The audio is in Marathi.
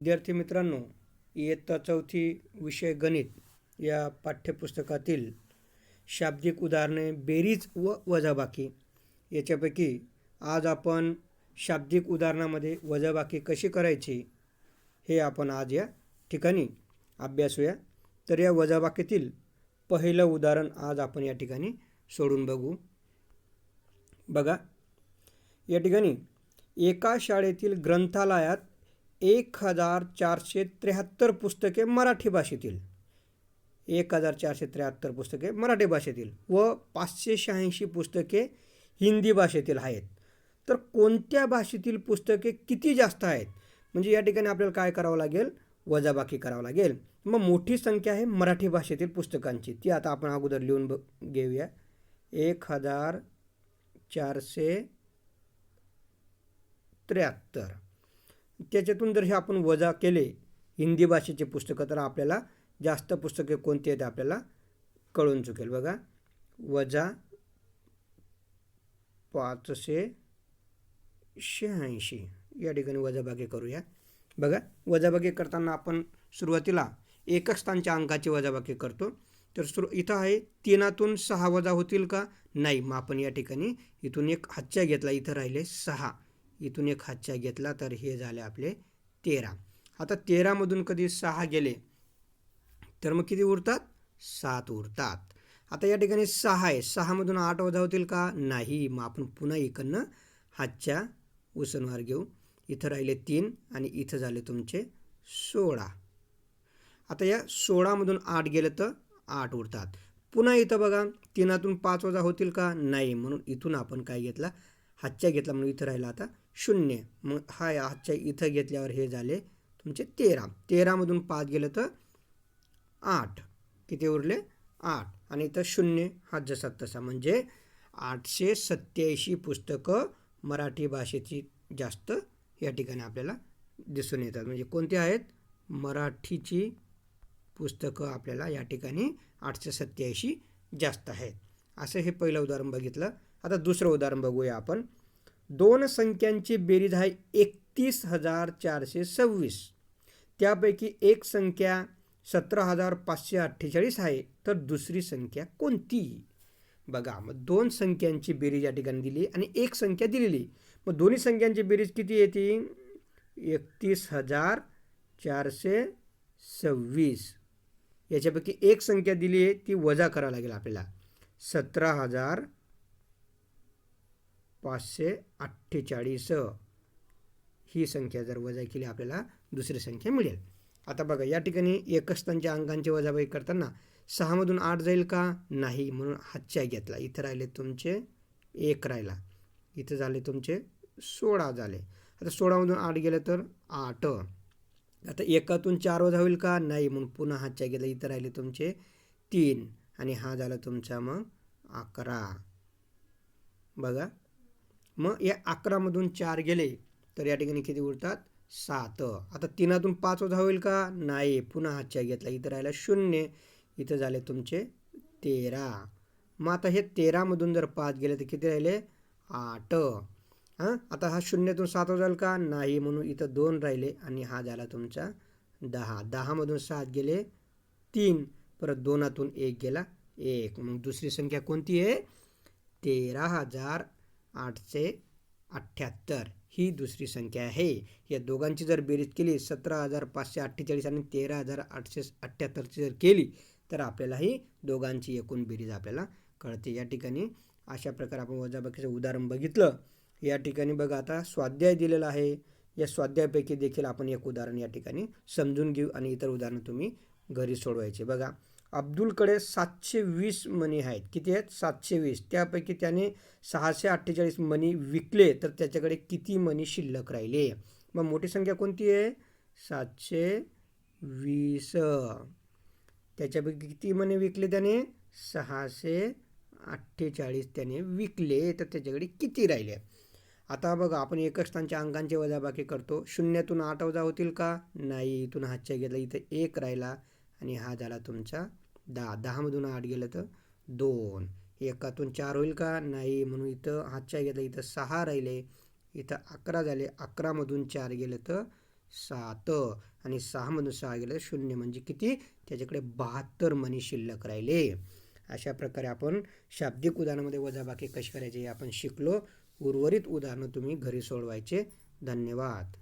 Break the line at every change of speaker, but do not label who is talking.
विद्यार्थी मित्रांनो इयत्ता चौथी विषय गणित या पाठ्यपुस्तकातील शाब्दिक उदाहरणे बेरीज व वजाबाकी याच्यापैकी आज आपण शाब्दिक उदाहरणामध्ये वजाबाकी कशी करायची हे आपण आज या ठिकाणी अभ्यासूया तर या वजाबाकीतील पहिलं उदाहरण आज आपण या ठिकाणी सोडून बघू. बघा या ठिकाणी एका शाळेतील ग्रंथालयात एक हजार चारशे त्र्याहत्तर पुस्तके मराठी भाषेतील. एक हजार चारशे त्र्याहत्तर पुस्तके मराठी भाषेतील व पाचशे शहाऐंशी पुस्तके हिंदी भाषेतील आहेत. तर कोणत्या भाषेतील पुस्तके किती जास्त आहेत? म्हणजे या ठिकाणी आपल्याला काय करावं लागेल? वजाबाकी करावं लागेल. मग मोठी संख्या आहे मराठी भाषेतील पुस्तकांची. ती आता आपण अगोदर लिहून ब घेऊया. एक हजार चारशे त्र्याहत्तर. त्याच्यातून जर हे आपण वजा केले हिंदी भाषेचे पुस्तकं तर आपल्याला जास्त पुस्तके कोणती आहेत आपल्याला कळून चुकेल. बघा वजा पाचशे शहाऐंशी. या ठिकाणी वजाबाकी करूया. बघा वजाबाकी करताना आपण सुरुवातीला एकच स्थानच्या अंकाची वजाबाकी करतो. तर सुरू इथं आहे तीनातून सहा वजा होतील का? नाही मग आपण या ठिकाणी इथून एक हातच्या घेतला इथं राहिले सहा. इथून एक हातच्या घेतला तर हे झाले आपले तेरा. आता तेरामधून कधी सहा गेले तर मग किती उरतात? सात उरतात. आता या ठिकाणी सहा आहे. सहामधून आठ वजा होतील का? नाही. मग आपण पुन्हा इकडनं हातच्या उसनवार घेऊ. इथं राहिले तीन आणि इथं झाले तुमचे सोळा. आता या सोळामधून आठ गेलं तर आठ उरतात. पुन्हा इथं बघा तीनातून पाच वजा होतील का? नाही. म्हणून इथून आपण काय घेतला? हातच्या घेतला. म्हणून इथं राहिला आता शून्य. मग हा आजच्या इथं घेतल्यावर हे झाले तुमचे तेरा. तेरामधून पाच गेलं तर आठ. किती उरले? आठ. आणि इथं शून्य हा जसा तसा. म्हणजे आठशे सत्याऐंशी पुस्तकं मराठी भाषेची जास्त या ठिकाणी आपल्याला दिसून येतात. म्हणजे कोणती आहेत? मराठीची पुस्तकं आपल्याला या ठिकाणी आठशे सत्याऐंशी जास्त आहेत. असं हे पहिलं उदाहरण बघितलं. आता दुसरं उदाहरण बघूया आपण. दोन संख्यांची बेरीज आहे एकतीस हजार चारशे सव्वीस. त्यापैकी एक संख्या सतरा हजार पाचशे अठ्ठेचाळीस आहे तर दुसरी संख्या कोणती? बघा मग दोन संख्यांची बेरीज या ठिकाणी दिली आणि एक संख्या दिलेली. मग दोन्ही संख्यांची बेरीज किती येते? एकतीस हजार चारशे सव्वीस. याच्यापैकी एक संख्या दिली आहे ती वजा करावी लागेल आपल्याला. सतरा हजार पाचशे अठ्ठेचाळीस. ही संख्या जर वजा केली आपल्याला दुसरी संख्या मिळेल. आता बघा या ठिकाणी एकस्थांच्या अंकांची वजाबाई करताना सहामधून आठ जाईल का? नाही म्हणून हातच्या घेतला. इथं राहिले तुमचे एक राहिला. इथं झाले तुमचे सोळा झाले. आता सोळामधून आठ गेलं तर आठ. आता एकातून चार वजा होईल का? नाही म्हणून पुन्हा हातच्या घेतला. इथं राहिले तुमचे तीन. आणि हा झाला तुमचा मग अकरा. बघा मग या अकरामधून चार गेले तर या ठिकाणी किती उरतात? सात. आता तीनातून पाच वजा होईल का? नाही. पुन्हा हातच्या घेतला. इथं राहिला शून्य. इथं झाले तुमचे तेरा. मग आता हे तेरामधून जर पाच गेले तर किती राहिले? आठ. हां? आता हा शून्यातून सात जाईल का? नाही म्हणून इथं दोन राहिले आणि हा झाला तुमचा दहा. दहामधून सात गेले तीन. परत दोनातून एक गेला एक. मग दुसरी संख्या कोणती आहे? तेरा हजार आठशे अठ्ठ्याहत्तर. ही दुसरी संख्या आहे. या दोघांची जर बेरीज केली सतरा हजार पाचशे अठ्ठेचाळीस आणि तेरा हजार आठशे अठ्ठ्याहत्तरची जर केली तर आपल्याला ही दोघांची एकूण बेरीज आपल्याला कळते. या ठिकाणी अशा प्रकारे आपण वजाबाकीचं उदाहरण बघितलं. या ठिकाणी बघा आता स्वाध्याय दिलेला आहे. या स्वाध्यायापैकी देखील आपण एक उदाहरण या ठिकाणी समजून घेऊ आणि इतर उदाहरणं तुम्ही घरी सोडवायचे. बघा अब्दुलकडे सातशे वीस मनी आहेत. किती आहेत? सातशे वीस. त्यापैकी त्याने सहाशे अठ्ठेचाळीस मनी विकले तर त्याच्याकडे किती मनी शिल्लक राहिले? मग मोठी संख्या कोणती आहे? सातशे वीस. त्याच्यापैकी किती मनी विकले त्याने? सहाशे अठ्ठेचाळीस त्याने विकले तर त्याच्याकडे किती राहिले? आता बघा आपण एकच स्थानच्या अंकांची वजाबाकी करतो. शून्यातून आठ वजा होतील का? नाही. इथून हातच्या घेतला इथं एक राहिला. आणि हा झाला तुमचा दहा. दहामधून आठ गेलं तर दोन. एकातून चार होईल का? नाही. म्हणून इथं हातच्या घेतला इथं सहा राहिले. इथं अकरा झाले. अकरामधून चार गेलं तर सात. आणि सहामधून सहा गेलं तर शून्य. म्हणजे किती? त्याच्याकडे बहात्तर मनी शिल्लक राहिले. अशा प्रकारे आपण शाब्दिक उदाहरणामध्ये वजाबाकी कशी करायची हे आपण शिकलो. उर्वरित उदाहरणं तुम्ही घरी सोडवायचे. धन्यवाद.